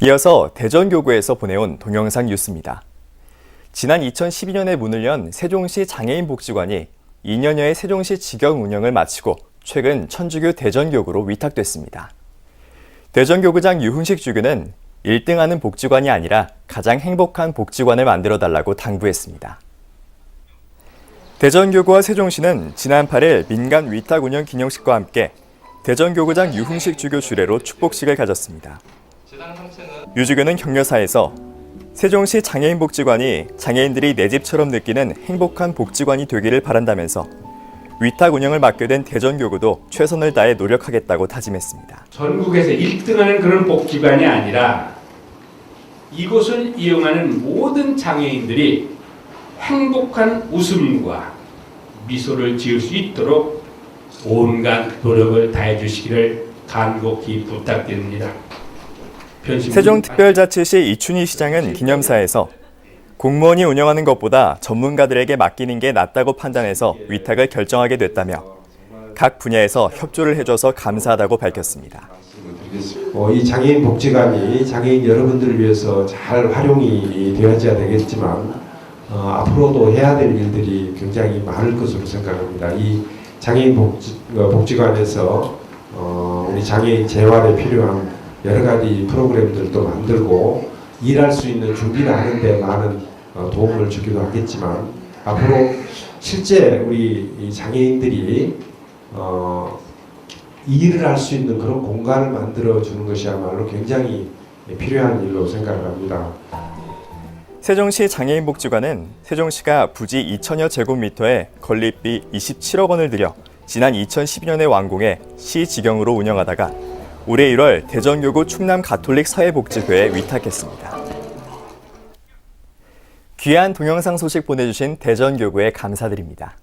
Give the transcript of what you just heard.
이어서 대전교구에서 보내온 동영상 뉴스입니다. 지난 2012년에 문을 연 세종시 장애인 복지관이 2년여의 세종시 직영 운영을 마치고 최근 천주교 대전교구로 위탁됐습니다. 대전교구장 유훈식 주교는 1등하는 복지관이 아니라 가장 행복한 복지관을 만들어 달라고 당부했습니다. 대전교구와 세종시는 지난 8일 민간 위탁 운영 기념식과 함께 대전교구장 유훈식 주교 주례로 축복식을 가졌습니다. 유 주교는 격려사에서 세종시 장애인 복지관이 장애인들이 내 집처럼 느끼는 행복한 복지관이 되기를 바란다면서 위탁 운영을 맡게 된 대전교구도 최선을 다해 노력하겠다고 다짐했습니다. 전국에서 1등하는 그런 복지관이 아니라 이곳을 이용하는 모든 장애인들이 행복한 웃음과 미소를 지을 수 있도록 온갖 노력을 다해 주시기를 간곡히 부탁드립니다. 세종특별자치시 이춘희 시장은 기념사에서 공무원이 운영하는 것보다 전문가들에게 맡기는 게 낫다고 판단해서 위탁을 결정하게 됐다며 각 분야에서 협조를 해줘서 감사하다고 밝혔습니다. 어, 이 장애인 복지관이 장애인 여러분들을 위해서 잘 활용이 되어져야 되겠지만 어, 앞으로도 해야 될 일들이 굉장히 많을 것으로 생각합니다. 이 장애인 복지, 어, 복지관에서 어, 우리 장애인 재활에 필요한 여러 가지 프로그램들도 만들고 일할 수 있는 준비를 하는데 많은 어, 도움을 주기도 하겠지만 앞으로 실제 우리 이 장애인들이 어, 일을 할 수 있는 그런 공간을 만들어 주는 것이야말로 굉장히 필요한 일로 생각을 합니다. 세종시 장애인복지관은 세종시가 부지 2천여 제곱미터에 건립비 27억 원을 들여 지난 2012년에 완공해 시 직영으로 운영하다가 올해 1월 대전교구 충남 가톨릭 사회복지회에 위탁했습니다. 귀한 동영상 소식 보내주신 대전교구에 감사드립니다.